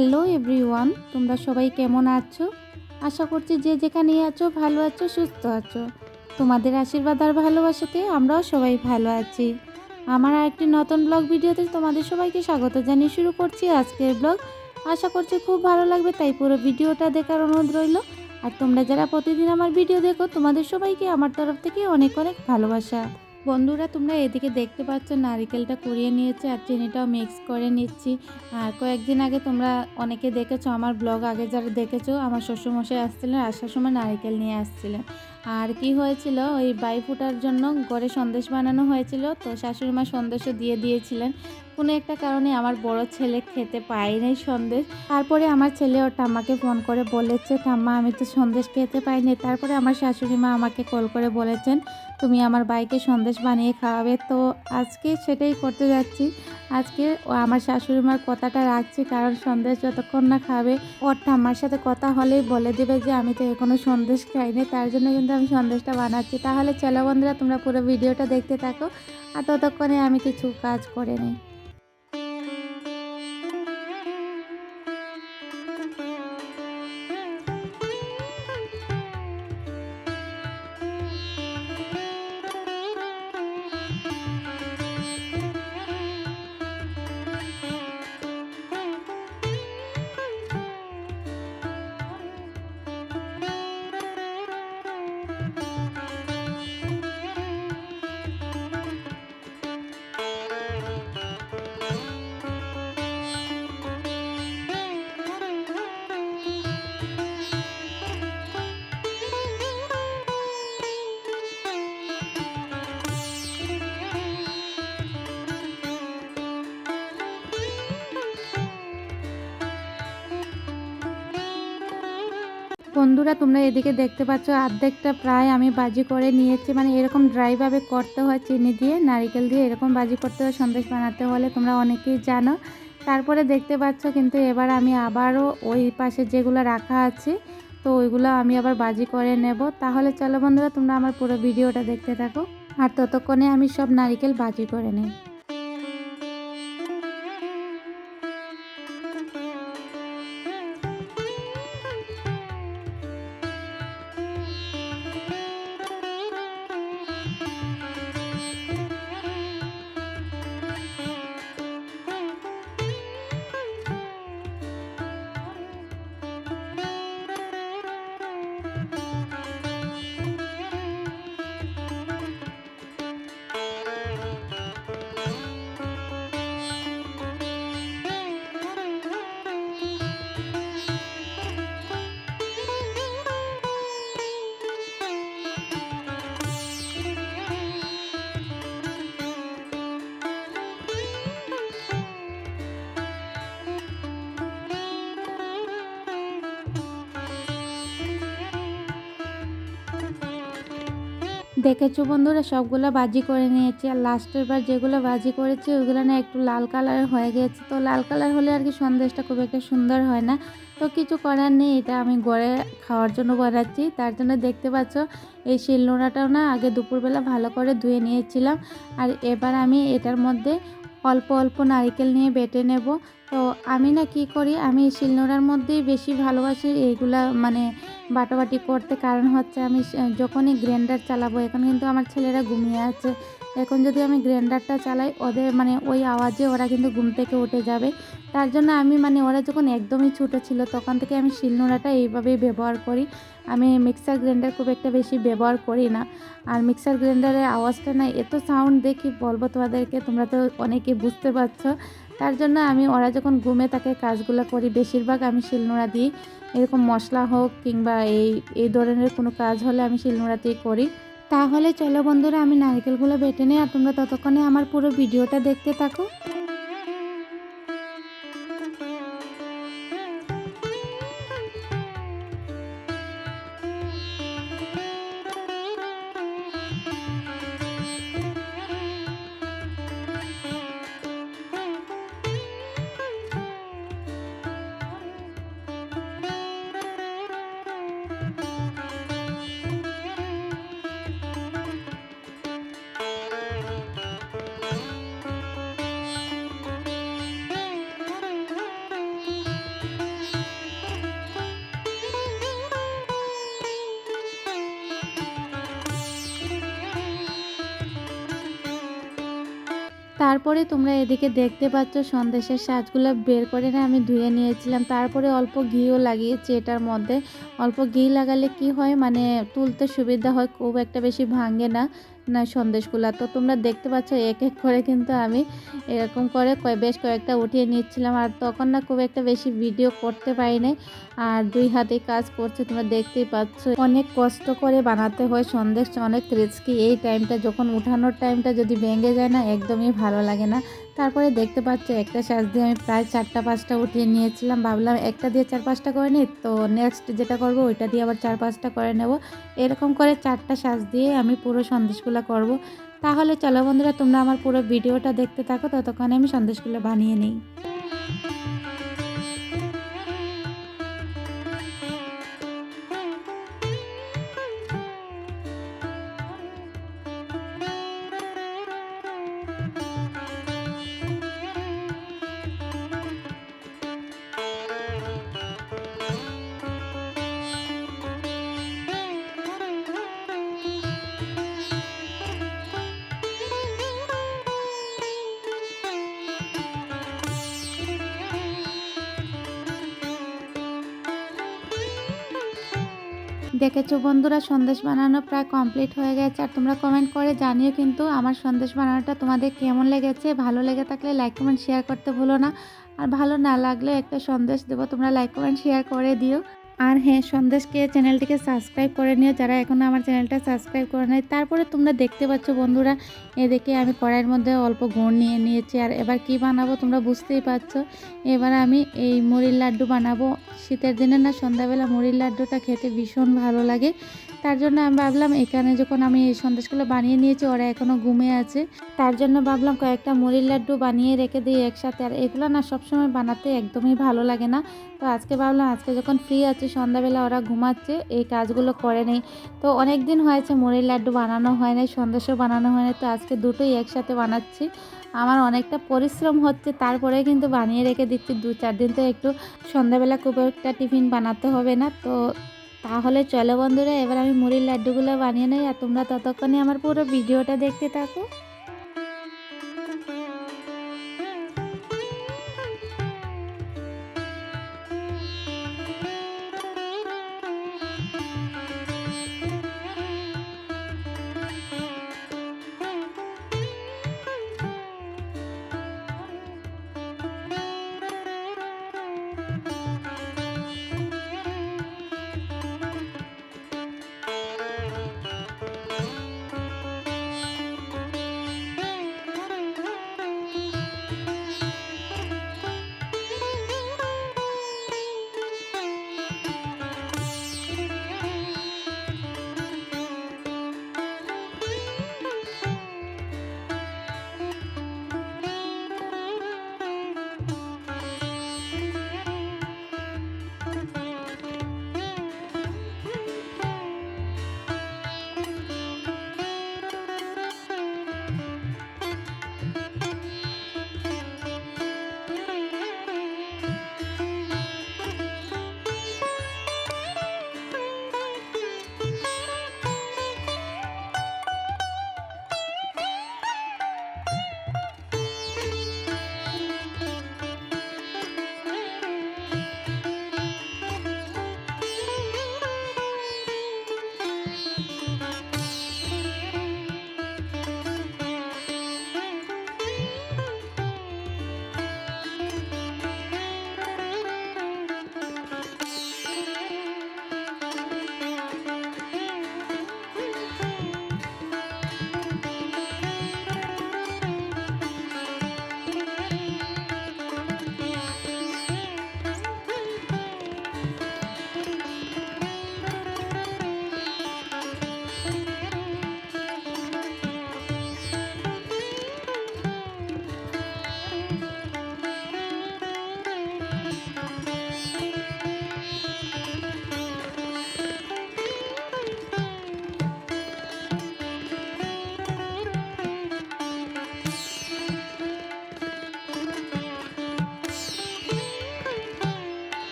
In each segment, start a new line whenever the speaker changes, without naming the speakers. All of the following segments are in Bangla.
হ্যালো এভরিওয়ান, তোমরা সবাই কেমন আছো? আশা করছি যে যেখানে আছো ভালো আছো, সুস্থ আছো। তোমাদের আশীর্বাদ আর ভালোবাসাতে আমরাও সবাই ভালো আছি। আমার আরেকটি নতুন ব্লগ ভিডিওতে তোমাদের সবাইকে স্বাগত জানিয়ে শুরু করছি আজকের ব্লগ। আশা করছি খুব ভালো লাগবে, তাই পুরো ভিডিওটা দেখার অনুরোধ রইল। আর তোমরা যারা প্রতিদিন আমার ভিডিও দেখো, তোমাদের সবাইকে আমার তরফ থেকে অনেক অনেক ভালোবাসা। বন্ধুরা, তোমরা এদিকে দেখতে পাচ্ছ নারিকেলটা কুড়িয়ে নিয়েছি আর চিনিটাও মিক্স করে নিচ্ছি। আর কয়েকদিন আগে তোমরা অনেকে দেখেছ, আমার ব্লগ আগে যারা দেখেছ, আমার শ্বশুরমশাই আসছিলেন আসার সময় নারিকেল নিয়ে আসছিলেন। আর কি হয়েছিল, ওই বাই ফুটার জন্য ঘরে সন্দেশ বানানো হয়েছিল, তো শাশুড়ি মা সন্দেশও দিয়ে দিয়েছিলেন। কোনো একটা কারণে আমার বড় ছেলে খেতে পায় নাই সন্দেশ। তারপরে আমার ছেলে ওর ঠাম্মাকে ফোন করে বলেছে, ঠাম্মা, আমি তো সন্দেশ খেতে পাইনি তারপরে আমার শাশুড়ি মা আমাকে কল করে বলেছেন, তুমি আমার বাইকে সন্দেশ বানিয়ে খাওয়াবে। তো আজকে সেটাই করতে যাচ্ছি। আজকে আমার শাশুড়ি মার কথাটা রাখছি, কারণ সন্দেশ যতক্ষণ না খাবে, ওর ঠাম্মার সাথে কথা হলেই বলে দেবে যে, আমি তো এখনও সন্দেশ খাইনি তার জন্য কিন্তু আমি সন্দেশটা বানাচ্ছি। তাহলে চলো বন্ধুরা, তোমরা পুরো ভিডিওটা দেখতে থাকো, আর ততক্ষণে আমি কিছু কাজ করে নিই। বন্ধুরা, তোমরা এদিকে দেখতে পাচ্ছ অর্ধেকটা প্রায় আমি বাজি করে নিয়েছি। মানে এরকম ড্রাইভাবে করতে হয়, চিনি দিয়ে, নারিকেল দিয়ে এরকম বাজি করতে হয়, সন্দেশ বানাতে হলে তোমরা অনেকেই জানো। তারপরে দেখতে পাচ্ছ, কিন্তু এবার আমি আবারও ওই পাশে যেগুলো রাখা আছে, তো ওইগুলো আমি আবার বাজি করে নেব। তাহলে চলো বন্ধুরা, তোমরা আমার পুরো ভিডিওটা দেখতে থাকো। আর ততক্ষণে আমি সব নারিকেল বাজি করে নিই। দেখেছ বন্ধুরা? সবগুলো বাজি করে নিয়েছি। আর লাস্টের বার যেগুলো বাজি করেছি, ওইগুলো না একটু লাল কালার হয়ে গেছে। তো লাল কালার হলে আর কি সন্দেশটা খুব একটা সুন্দর হয় না। তো কিছু করার নেই, এটা আমি গড়ে খাওয়ার জন্য বানাচ্ছি। তার জন্য দেখতে পাচ্ছ, এই শিলনোড়াটাও না আগে দুপুরবেলা ভালো করে ধুয়ে নিয়েছিলাম। আর এবার আমি এটার মধ্যে অল্প অল্প নারিকেল নিয়ে বেটে নেব। তো আমি না কি করি, আমি শিলনোড়ার মধ্যেই বেশি ভালোবাসি এইগুলা মানে বাটাবাটি করতে। কারণ হচ্ছে আমি যখনই গ্রাইন্ডার চালাবো, এখন কিন্তু আমার ছেলেরা ঘুমিয়ে আছে। এখন যদি আমি গ্রাইন্ডারটা চালাই, ওদের মানে ওই আওয়াজে ওরা কিন্তু ঘুম থেকে উঠে যাবে। তার জন্য আমি মানে ওরা যখন একদমই ছোটো ছিল, তখন থেকে আমি শিলনোড়াটা এইভাবেই ব্যবহার করি। আমি মিক্সার গ্রাইন্ডার খুব একটা বেশি ব্যবহার করি না। আর মিক্সার গ্রাইন্ডারের আওয়াজটা না, এত সাউন্ড দেখি, বলব তোমাদেরকে, তোমরা তো অনেকে বুঝতে পারছ। তার জন্য আমি, ওরা যখন ঘুমে থাকে, কাজগুলো করি, বেশিরভাগ আমি শিলনোড়া দিই। এরকম মশলা হোক কিংবা এই এই ধরনের কোনো কাজ হলে আমি শিলনোড়াতেই করি। তাহলে চলো বন্ধুরা, আমি নারকেলগুলো বেটে নিই আর তোমরা ততক্ষণে আমার পুরো ভিডিওটা দেখতে থাকো। তারপরে তোমরা এদিকে দেখতে পাচ্ছ সন্দেশের সাজগুলো বের করে না, আমি ধুয়ে নিয়েছিলাম। তারপরে অল্প ঘিও লাগিয়েছি এটার মধ্যে। অল্প ঘি লাগালে কি হয় মানে তুলতে সুবিধা হয়, খুব একটা বেশি ভাঙে না। না সন্দেশগুলো। তো তোমরা দেখতে পাচ্ছ, এক এক করে কিন্তু আমি এরকম করে বেশ কয়েকটা উঠিয়ে নিচ্ছিলাম। আর তখন না খুব একটা বেশি ভিডিও করতে পারি নাই। আর দুই হাতে কাজ করছে, তোমরা দেখতেই পাচ্ছ। অনেক কষ্ট করে বানাতে হয় সন্দেশ, অনেক রিস্কি এই টাইমটা যখন উঠানোর টাইমটা যদি ভেঙে যায় না, একদমই ভালো লাগে না। তারপরে দেখতে পাচ্ছ একটা শ্বাস দিয়ে আমি প্রায় চারটা, পাঁচটা উঠিয়ে নিয়েছিলাম। ভাবলাম একটা দিয়ে চার, পাঁচটা করে নিই। তো নেক্সট যেটা করব, ওইটা দিয়ে আবার চার, পাঁচটা করে নেব। এরকম করে চারটা শ্বাস দিয়ে আমি পুরো সন্দেশগুলো করব। তাহলে চলো বন্ধুরা, তোমরা আমার পুরো ভিডিওটা দেখতে থাকো। ততক্ষণে আমি সন্দেশগুলো বানিয়ে নিই। দেখেছ বন্ধুরা? সন্দেশ বানানো প্রায় কমপ্লিট হয়ে গেছে। আর তোমরা কমেন্ট করে জানিও কিন্তু আমার সন্দেশ বানানোটা তোমাদের কেমন লেগেছে? ভালো লেগে থাকলে লাইক কমেন্ট শেয়ার করতে ভুলো না। আর ভালো না লাগলে একটা সন্দেশ দেবো। তোমরা লাইক কমেন্ট শেয়ার করে দিও। আর হ্যাঁ সন্দেশকে চ্যানেলটিকে সাবস্ক্রাইব করে নিও। যারা এখনও আমার চ্যানেলটা সাবস্ক্রাইব করে নেয় তারপরে তোমরা দেখতে পাচ্ছ বন্ধুরা, এদিকে আমি কড়াইয়ের মধ্যে অল্প গুড় নিয়ে নিয়েছি। আর এবার কি বানাবো তোমরা বুঝতেই পারছ। এবার আমি এই মুড়ির লাড্ডু বানাবো। শীতের দিনে না সন্ধ্যাবেলা মুড়ির লাড্ডুটা খেতে ভীষণ ভালো লাগে। তার জন্য আমি ভাবলাম, এখানে যখন আমি এই সন্দেশগুলো বানিয়ে নিয়েছি, ওরা এখনও ঘুমে আছে। তার জন্য ভাবলাম কয়েকটা মুড়ির লাড্ডু বানিয়ে রেখে দিই একসাথে। আর এগুলো না সবসময় বানাতে একদমই ভালো লাগে না। তো আজকে ভাবলাম, আজকে যখন ফ্রি আছে, সন্ধ্যাবেলা ওরা ঘুমাচ্ছে, এই কাজগুলো করে নেই। তো অনেক দিন হয়েছে মুড়ির লাড্ডু বানানো হয় নাই, সন্দেশও বানানো হয় না তো আজকে দুটোই একসাথে বানাচ্ছি। আমার অনেকটা পরিশ্রম হচ্ছে তারপরে কিন্তু বানিয়ে রেখে দিচ্ছি। দু চার দিন তো একটু সন্ধ্যাবেলা খুব একটা টিফিন বানাতে হবে না। তো তাহলে চলো বন্ধুরা, এবার আমি মুড়ির লাড্ডুগুলো বানিয়ে নেই আর তোমরা ততক্ষণে আমার পুরো ভিডিওটা দেখতে থাকো।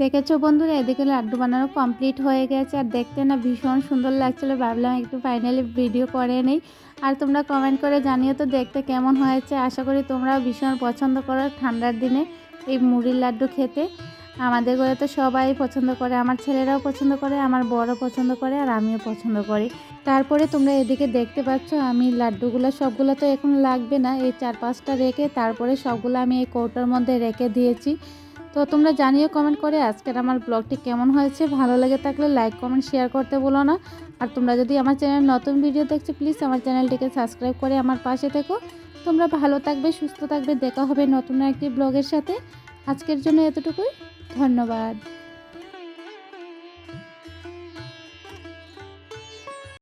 দেখেছ বন্ধুরা? এদিকে লাড্ডু বানানো কমপ্লিট হয়ে গেছে। আর দেখতে না ভীষণ সুন্দর লাগছিল। ভাবলাম একটু ফাইনালি ভিডিও করে নেই। আর তোমরা কমেন্ট করে জানিও তো দেখতে কেমন হয়েছে। আশা করি তোমরাও ভীষণ পছন্দ করো ঠান্ডার দিনে এই মুড়ির লাড্ডু খেতে। আমাদের ঘরে তো সবাই পছন্দ করে, আমার ছেলেরাও পছন্দ করে, আমার বড় পছন্দ করে, আর আমিও পছন্দ করি। তারপরে তোমরা এদিকে দেখতে পাচ্ছ, আমি লাড্ডুগুলো সবগুলো তো এখন লাগবে না। এই চার পাঁচটা রেখে তারপরে সবগুলো আমি এই কৌটোর মধ্যে রেখে দিয়েছি। তো তোমরা জানিও কমেন্ট করে আজকের আমার ব্লগটি কেমন হয়েছে। ভালো লেগে থাকলে লাইক কমেন্ট শেয়ার করতে বলো না। আর তোমরা যদি আমার চ্যানেল নতুন ভিডিও দেখছ প্লিজ আমার চ্যানেলটিকে সাবস্ক্রাইব করে আমার পাশে থেকো। তোমরা ভালো থাকবে, সুস্থ থাকবে। দেখা হবে নতুন একটি ব্লগের সাথে। আজকের জন্য এতটুকুই। ধন্যবাদ।